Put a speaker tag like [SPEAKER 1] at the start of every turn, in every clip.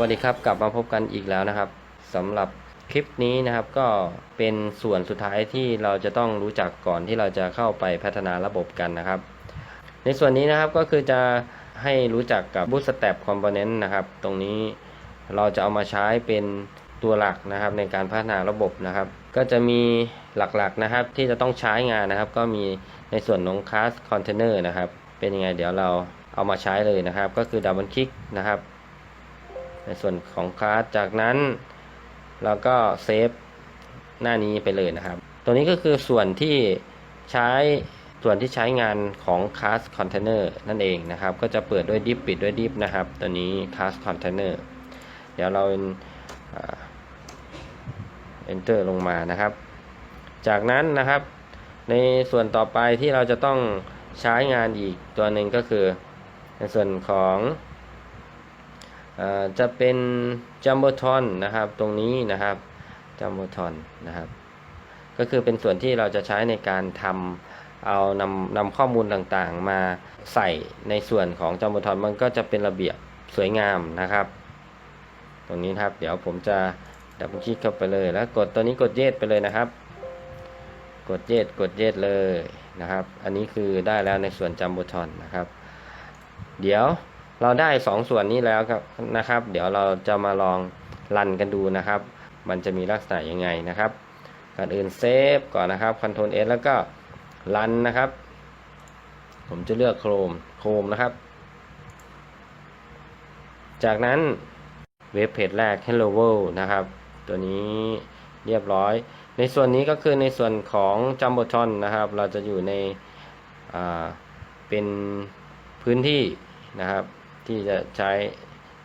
[SPEAKER 1] วัสดีครับ กลับมาพบกันอีกแล้วนะครับสำหรับคลิปนี้นะครับก็เป็นส่วนสุดท้ายที่เราจะต้องรู้จักก่อนที่เราจะเข้าไปพัฒนาระบบกันนะครับ ในส่วนนี้นะครับก็คือจะให้รู้จักกับ Bootstrap Component นะครับ ตรงนี้เราจะเอามาใช้เป็นตัวหลักนะครับในการพัฒนาระบบนะครับ ก็จะมีหลักๆนะครับที่จะต้องใช้งานนะครับ ก็มีในส่วนของ Class Container นะครับ เป็นยังไงเดี๋ยวเราเอามาใช้เลยนะครับ ก็คือดับเบิลคลิกนะครับ ในส่วนของคลาสจากนั้นเราก็เซฟหน้านี้ไปเลยนะครับตัวนี้ก็คือส่วนที่ใช้ส่วนที่ใช้งานของ class container นั่นเองนะครับ ก็จะเปิดด้วย div ปิดด้วย div นะครับ ตัวนี้ class container เดี๋ยวเราอ่า enter ลงมานะครับ จากนั้นนะครับ ในส่วนต่อไปที่เราจะต้องใช้งานอีกตัวหนึ่งก็คือ ในส่วนของ จะเป็นจัมโบทอนนะครับ ตรงนี้นะครับจัมโบทอนนะครับ ก็คือเป็นส่วนที่เราจะใช้ในการทำเอานำนำข้อมูลต่างๆ มาใส่ในส่วนของจัมโบทอนมันก็จะเป็นระเบียบสวยงามนะครับ ตรงนี้ครับ เดี๋ยวผมจะดับคลิกเข้าไปเลยแล้วกดตัวนี้กดเยดไปเลยนะครับ กดเยดกดเยดเลยนะครับ อันนี้คือได้แล้วในส่วนจัมโบทอนนะครับ เดี๋ยว เราได้2ส่วนนี้แล้วครับนะครับ เดี๋ยวเราจะมาลองรันกันดูนะครับ มันจะมีลักษณะยังไงนะครับก่อนอื่นเซฟก่อนนะครับ Ctrl S แล้วก็รันนะครับ ผมจะเลือกโครมโครมนะครับ จากนั้นเว็บเพจแรก Hello World นะครับ ตัวนี้เรียบร้อย ในส่วนนี้ก็คือในส่วนของ Jumbotron นะครับ เราจะอยู่ในเป็นพื้นที่นะครับ ที่จะใช้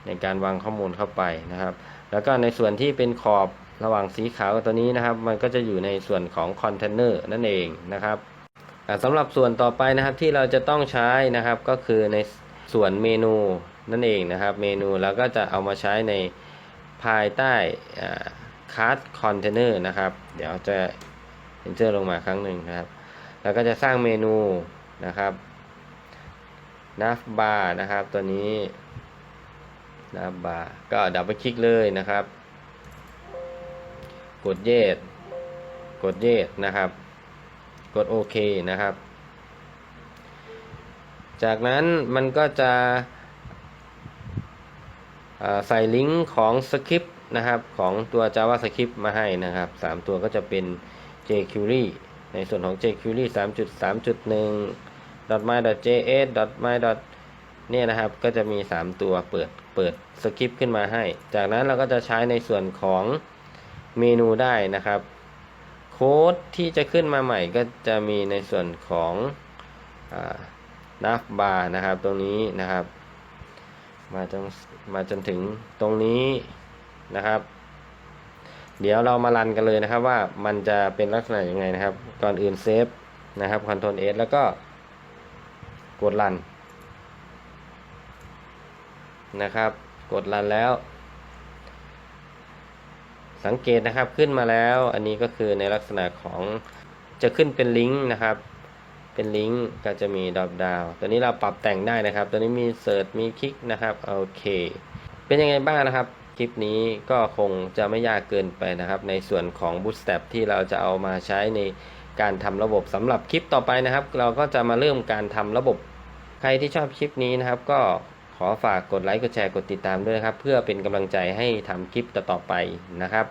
[SPEAKER 1] ในการวางข้อมูลเข้าไปนะครับ แล้วก็ในส่วนที่เป็นขอบระหว่างสีขาวกับตัวนี้นะครับ มันก็จะอยู่ในส่วนของคอนเทนเนอร์นั่นเองนะครับสำหรับส่วนต่อไปนะครับที่เราจะต้องใช้นะครับก็คือในส่วนเมนูนั่นเองนะครับ เมนูแล้วก็จะเอามาใช้ในภายใต้คาร์ดคอนเทนเนอร์นะครับ เดี๋ยวจะเ n นเ e อร์ลงมาครั้งหนึ่งนะครับ แล้วก็จะสร้างเมนูนะครับ nav bar นะครับตัวนี้ nav bar ก็ดับเบิลคลิกเลยนะครับ กดเยดกดเยดนะครับ กดโอเคนะครับ จากนั้นมันก็จะใส่ลิงก์ของสคริปต์นะครับของตัว JavaScript มาให้นะครับ 3 ตัวก็จะเป็น jQuery ในส่วนของ jQuery 3.3.1 .my.js .my. เนี่ยนะครับ ก็จะมี 3 ตัวเปิดเปิดสคริปต์ขึ้นมาให้ จากนั้นเราก็จะใช้ในส่วนของเมนูได้นะครับ โค้ดที่จะขึ้นมาใหม่ก็จะมีในส่วนของนับบาร์นะครับตรงนี้นะครับ มาจนมาจนถึงตรงนี้นะครับ เดี๋ยวเรามารันกันเลยนะครับว่ามันจะเป็นลักษณะยังไงนะครับ ก่อนอื่นเซฟนะครับ Ctrl S แล้วก็ กดรันนะครับ กดรันแล้ว สังเกตนะครับขึ้นมาแล้ว อันนี้ก็คือในลักษณะของจะขึ้นเป็นลิงก์นะครับ เป็นลิงก์ก็จะมีดรอปดาวตัวนี้เราปรับแต่งได้นะครับ ตัวนี้มีเสิร์ชมีคลิกนะครับโอเค เป็นยังไงบ้างนะครับคลิปนี้ก็คงจะไม่ยากเกินไปนะครับ ในส่วนของ Bootstrap ที่เราจะเอามาใช้ใน การทำระบบสำหรับคลิปต่อไปนะครับ เราก็จะมาเริ่มการทำระบบ ใครที่ชอบคลิปนี้นะครับ ก็ขอฝากกดไลค์กดแชร์กดติดตามด้วยครับ เพื่อเป็นกำลังใจให้ทำคลิปต่อๆไปนะครับ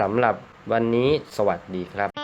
[SPEAKER 1] สำหรับวันนี้สวัสดีครับ